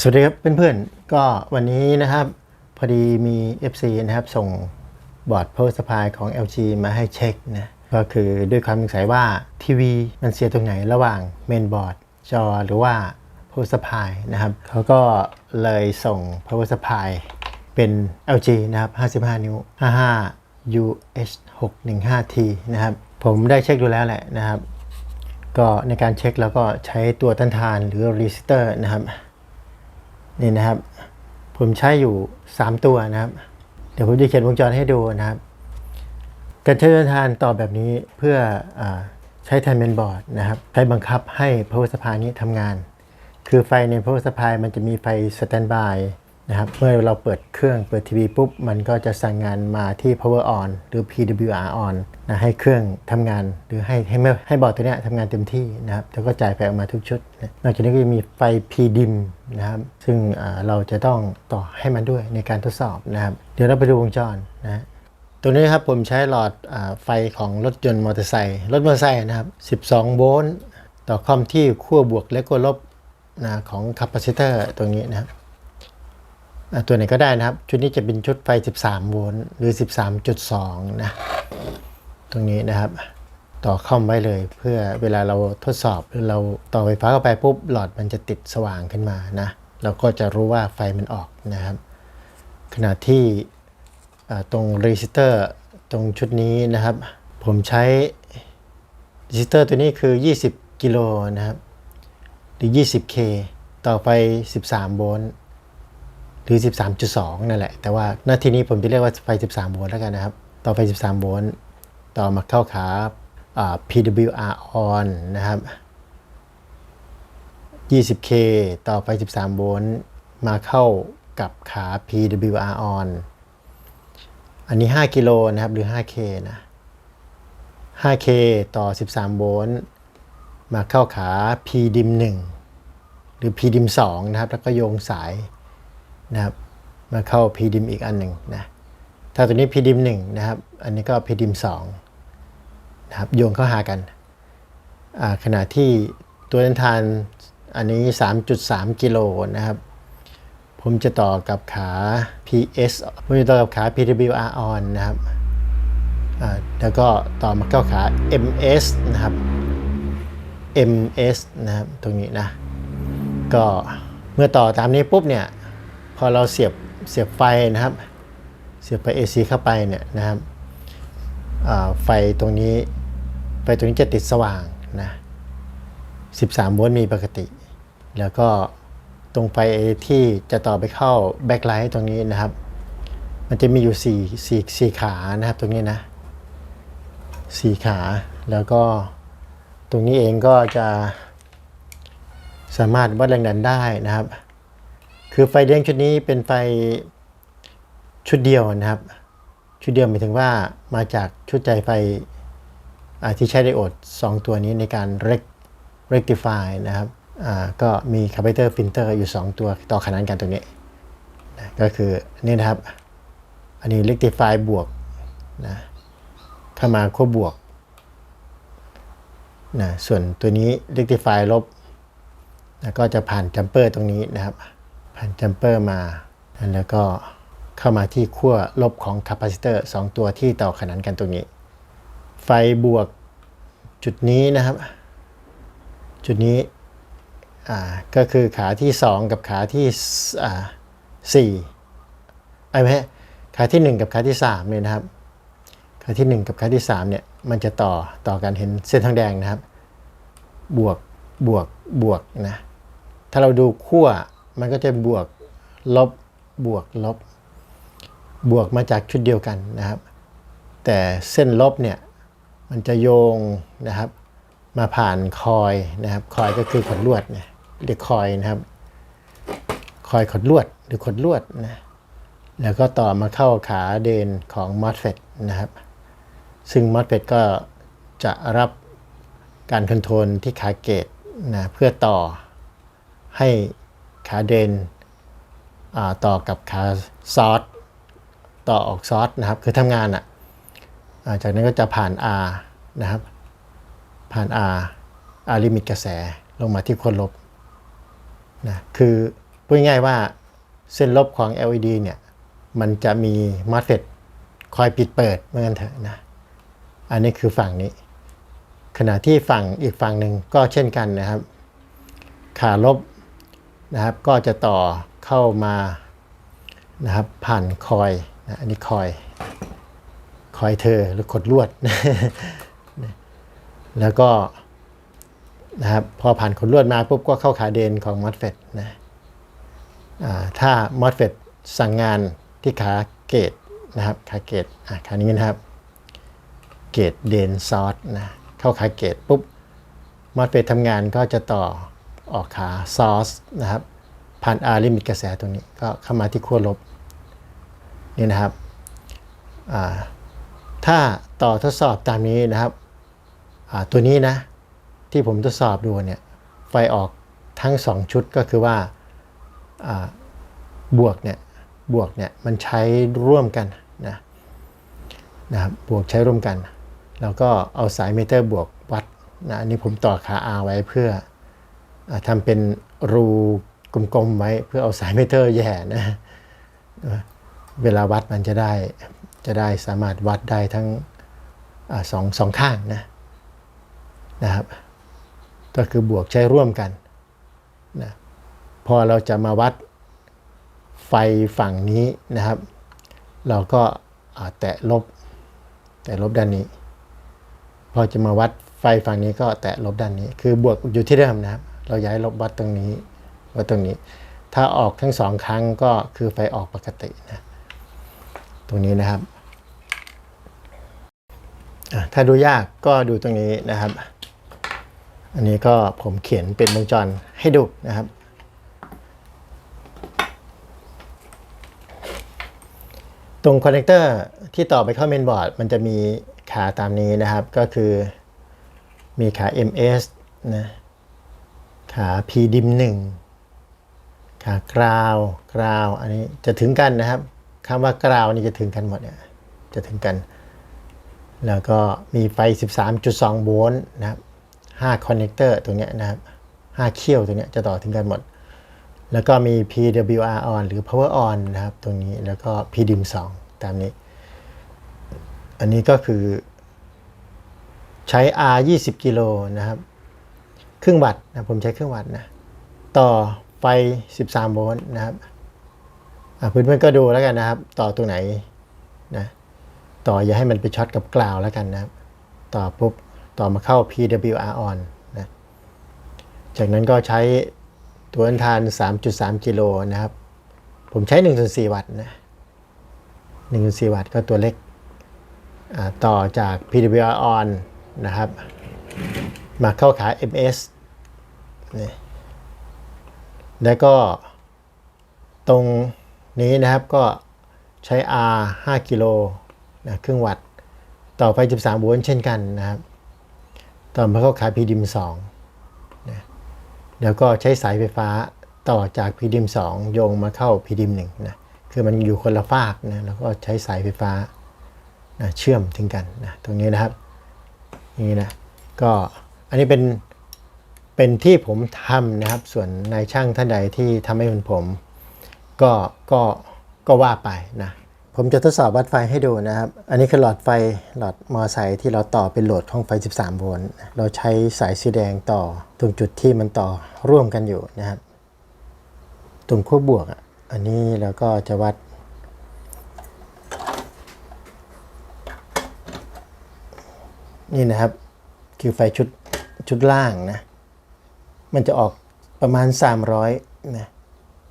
สวัสดีครับเพื่อนๆ ก็วันนี้นะครับ พอดีมี FC นะครับ ส่งบอร์ด power supply ของ LG มาให้เช็คนะ ก็คือด้วยความสงสัยว่าทีวีมันเสียตรงไหนระหว่างเมนบอร์ดจอหรือว่า power supply นะครับเขาก็เลยส่ง power supply เป็น LG นะครับ 55 นิ้ว 55 UH 615T นะครับ ผมได้เช็คดูแล้วแหละนะครับ ก็ในการเช็คแล้วก็ใช้ตัวต้านทานหรือ resistor นะครับ นี่นะครับ ผมใช้อยู่ 3 ตัวนะครับ เดี๋ยวผมจะเขียนวงจรให้ดูนะครับการใช้ต้นทานต่อแบบนี้เพื่ออใช้แทนเมนบอร์ดนะครับ ใช้บังคับให้ power supply นี้ทำงาน คือไฟใน power supply มันจะมีไฟ standby นะครับเมื่อเราเปิดเครื่องเปิดทีวีปุ๊บ มันก็จะสั่งงานมาที่ power on หรือ PWR on นะให้เครื่องทำงานหรือให้ให้ให้บอร์ดตัวนี้ทำงานเต็มที่นะครับแล้วก็จ่ายไฟออกมาทุกชุดนะนอกจากนี้ก็จะมีไฟ PDIM นะครับซึ่งเราจะต้องต่อให้มันด้วยในการทดสอบนะครับ เดี๋ยวเราไปดูวงจรนะตัวนี้ครับผมใช้หลอดอไฟของรถยนต์มอเตอร์ไซค์รถมอเตอร์ไซค์นะครับ 12 โวลต์ต่อคอมที่ขั้วบวกและขั้วลบนะของคาปาซิเตอร์ตัวนี้นะครับ ตัวไหนก็ได้นะครับ ชุดนี้จะเป็นชุดไฟ 13 โวลต์หรือ 13.2 นะ ตรงนี้นะครับ ต่อคอมไว้เลย เพื่อเวลาเราทดสอบหรือเราต่อไฟฟ้าเข้าไปปุ๊บหลอดมันจะติดสว่างขึ้นมานะ เราก็จะรู้ว่าไฟมันออกนะครับ ขณะที่อ่าตรง resistor ตรงชุดนี้นะครับ ผมใช้ resistor ตัวนี้คือ 20 กิโลนะครับ หรือ 20k ต่อไป 13 โวลต์ หรือ 13.2 นั่นแหละ แต่ว่าหน้าที่นี้ผมจะเรียกว่าไฟ 13 โวลต์แล้วกันนะครับ ต่อไป13 โวลต์ ต่อมาเข้าขาา PWR on นะครับ 20k ต่อไป13 โวลต์ มาเข้ากับขา PWR on อันนี้ 5 กิโลนะครับ หรือ 5K นะ 5K ต่อ 13 โวลต์ มาเข้าขา PDIM 1หรือ PDIM 2นะครับ แล้วก็โยงสาย นะครับมาเข้า PDIM อีกอันหนึ่งนะถ้าตัวนี้ PDIM 1นะครับ อันนี้ก็ PDIM 2นะครับโยงเข้าหากันขณะที่ตัวต้านทานอันนี้ 3.3 กิโลนะครับ ผมจะต่อกับขา PS ผมจะต่อกับขา PWR on นะครับแล้วก็ต่อมาเข้าขา MS นะครับ MS นะครับ ตรงนี้นะ ก็เมื่อต่อตามนี้ปุ๊บเนี่ย พอเราเสียบเสียบไฟนะครับ เสียบไฟ AC เข้าไปเนี่ยนะครับไฟตรงนี้ไฟตรงนี้จะติดสว่างนะ13โวลต์มีปกติ แล้วก็ตรงไฟที่จะต่อไปเข้าแบ็คไลท์ตรงนี้นะครับ มันจะมีอยู่4 4 4ขานะครับตรงนี้นะ4ขาแล้วก็ตรงนี้เองก็จะสามารถวัดแรงดันได้นะครับ คือไฟเลี้ยงชุดนี้เป็นไฟชุดเดียวนะครับ ชุดเดียวหมายถึงว่ามาจากชุดใจไฟที่ใช้ไดโอด 2 ตัวนี้ในการ rect rectify นะครับก็มี capacitor filter อยู่ 2 ตัวต่อขนานกันตรงนี้นะก็คือนี่นะครับ อันนี้ rectify บวกนะเข้ามาขั้วบบวกนะส่วนตัวนี้ rectify ลบนะก็จะผ่าน jumper ตรงนี้นะครับ ผ่าน jumper มา แล้วก็เข้ามาที่ขั้วลบของ capacitor 2ตัวที่ต่อขนานกันตรงนี้ ไฟบวกจุดนี้นะครับ จุดนี้ก็คือขาที่ 2 กับขาที่อ่าสี่ไอ้ไม่ใช่ขาที่ 1 กับขาที่3เนี่ยนะครับขาที่ 1 กับขาที่3เนี่ยมันจะต่อต่อกันเห็นเส้นทางแดงนะครับ บวกบวกบวกนะถ้าเราดูขั้ว มันก็จะบวกลบบวกลบบวกมาจากชุดเดียวกันนะครับ แต่เส้นลบเนี่ยมันจะโยงนะครับ มาผ่านคอยนะครับ คอยก็คือขดลวดเนี่ยเรียกคอยนะครับ คอยขดลวดหรือขดลวดนะแล้วก็ต่อมาเข้าขาเดนของ MOSFET นะครับ ซึ่ง MOSFET ก็จะรับการคอนโทรลที่ขาเกตนะเพื่อต่อให้ ขาเดนต่อกับขาซอสต่อออกซอสนะครับ คือทำงานอะอ่าจากนั้นก็จะผ่าน R นะครับ ผ่าน R R ลิมิตกระแสลงมาที่ขั้วลบนะคือพูดง่ายๆว่าเส้นลบของ LED เนี่ยมันจะมีมอสเฟตคอยปิดเปิดเหมือนกันเถอะนะ อันนี้คือฝั่งนี้ ขณะที่ฝั่งอีกฝั่งหนึ่งก็เช่นกันนะครับ ขาลบ นะครับก็จะต่อเข้ามานะครับผ่านคอยนะอันนี้คอยคอยเธอหรือขดลวด แล้วก็นะครับพอผ่านขดลวดมาปุ๊บก็เข้าขาเดนของมอสเฟตนะถ้ามอสเฟตสั่งงานที่ขาเกตนะครับขาเกตอ่าขานี้นะครับ เกตเดนซอสนะเข้าขาเกตปุ๊บมอสเฟตทำงานก็จะต่อ ออกขาซอสนะครับผ่านอาลิมิตกระแสตรงนี้ก็เข้ามาที่ขั้วลบนี่นะครับถ้าต่อทดสอบตามนี้นะครับตัวนี้นะที่ผมทดสอบดูเนี่ยไฟออกทั้ง 2 ชุดก็คือว่าบวกเนี่ยบวกเนี่ยมันใช้ร่วมกันนะนะครับบวกใช้ร่วมกัน แล้วก็เอาสายมิเตอร์บวกวัดนะนนี้ผมต่อขา R ไว้เพื่อ ทำเป็นรูกลมๆไว้เพื่อเอาสายมิเตอร์แย่นะเวลาวัดมันจะได้จะได้สามารถวัดได้ทั้งอสองสองข้างนะนะครับ ก็คือบวกใช้ร่วมกันนะพอเราจะมาวัดไฟฝั่งนี้นะครับ เราก็แตะลบ แตะลบด้านนี้ พอจะมาวัดไฟฝั่งนี้ก็แตะลบด้านนี้ คือบวกอยู่ที่เดิมนะครับ เราย้ายลบวัดตรงนี้วัดตรงนี้ ถ้าออกทั้งสองครั้งก็คือไฟออกปกตินะตรงนี้นะครับถ้าดูยากก็ดูตรงนี้นะครับ อันนี้ก็ผมเขียนเป็นวงจรให้ดูนะครับ ตรงคอนเนคเตอร์ที่ต่อไปเข้าเมนบอร์ดมันจะมีขาตามนี้นะครับ ก็คือมีขา MS นะ ขา P ดิม1ขากราวกราวอันนี้จะถึงกันนะครับคำว่ากราวนี่จะถึงกันหมดเนี่ยจะถึงกัน แล้วก็มีไฟ 13.2 โวลต์นะครับ5คอนเนคเตอร์ตรงเนี้ยนะครับ5เขี้ยวตรงเนี้ยจะต่อถึงกันหมด แล้วก็มี PWR on หรือ power on นะครับตรงนี้แล้วก็ PDIM 2 ตามนี้ อันนี้ก็คือใช้ R 20 กิโลนะครับ ครึ่งวัตต์นะผมใช้ครึ่งวัตต์นะต่อไฟ 13 โวลต์นะครับอะเพื่อนๆก็ดูแล้วกันนะครับ ต่อตรงไหนนะต่ออย่าให้มันไปช็อตกับกล่าวแล้วกันนะครับ ต่อปุ๊บต่อมาเข้า PWR on นะจากนั้นก็ใช้ตัวอันทาน 3.3 กิโลนะครับ ผมใช้ 1.4 วัตต์นะ1.4 วัตต์ก็ตัวเล็กอ่าต่อจาก PWR on นะครับ มาเข้าขา MS นี่แล้วก็ตรงนี้นะครับก็ใช้ R 5กิโลนะครึ่งวัตต์ต่อไฟ13 โวลต์เช่นกันนะครับ ต่อมาเข้าขา PDIM 2แล้วก็ใช้สายไฟฟ้าต่อจาก PDIM 2โยงมาเข้า PDIM 1นะคือมันอยู่คนละฟากนะแล้วก็ใช้สายไฟฟ้านะเชื่อมถึงกันนะตรงนี้นะครับนี่นะก็อันนี้เป็น เป็นที่ผมทำนะครับ ส่วนนายช่างท่านใดที่ทำให้เป็นผม ก็ก็ก็ว่าไปนะผมจะทดสอบวัดไฟให้ดูนะครับ อันนี้คือหลอดไฟหลอดมอไซค์ที่เราต่อเป็นโหลดของไฟ 13 โวลต์ เราใช้สายสีแดงต่อตรงจุดที่มันต่อร่วมกันอยู่นะครับ ตรงขั้วบวกอะอันนี้เราก็จะวัด นี่นะครับ คือไฟชุดชุดล่างนะ มันจะออกประมาณ 300นะ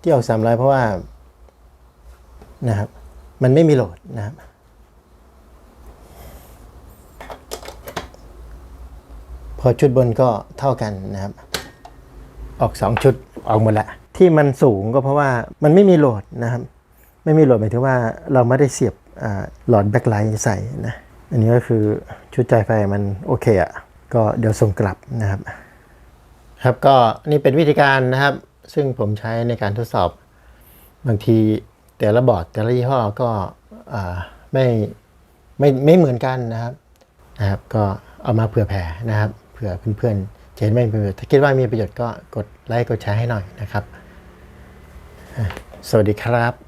ที่ออก 300 เพราะว่านะครับมันไม่มีโหลดนะครับพอชุดบนก็เท่ากันนะครับ ออก 2 ชุดออกหมดละ ที่มันสูงก็เพราะว่ามันไม่มีโหลดนะครับ ไม่มีโหลดหมายถึงว่าเราไม่ได้เสียบอาหลอดแบ็คไลท์ใส่นะ อันนี้ก็คือชุดจ่ายไฟมันโอเคอะ่ะ ก็เดี๋ยวส่งกลับนะครับ ครับก็นี่เป็นวิธีการนะครับ ซึ่งผมใช้ในการทดสอบบางทีแต่ละบอร์ดแต่ละยี่ห้อก็อ่ไม่ไม่ไม่เหมือนกันนะครับนะครับ ก็เอามาเผื่อแผ่นะครับเผื่อเพื่อนๆจะเห็นไม่มีประโยชน์ถ้าคิดว่ามีประโยชน์ก็กดไลค์กดแชร์ให้หน่อยนะครับ สวัสดีครับ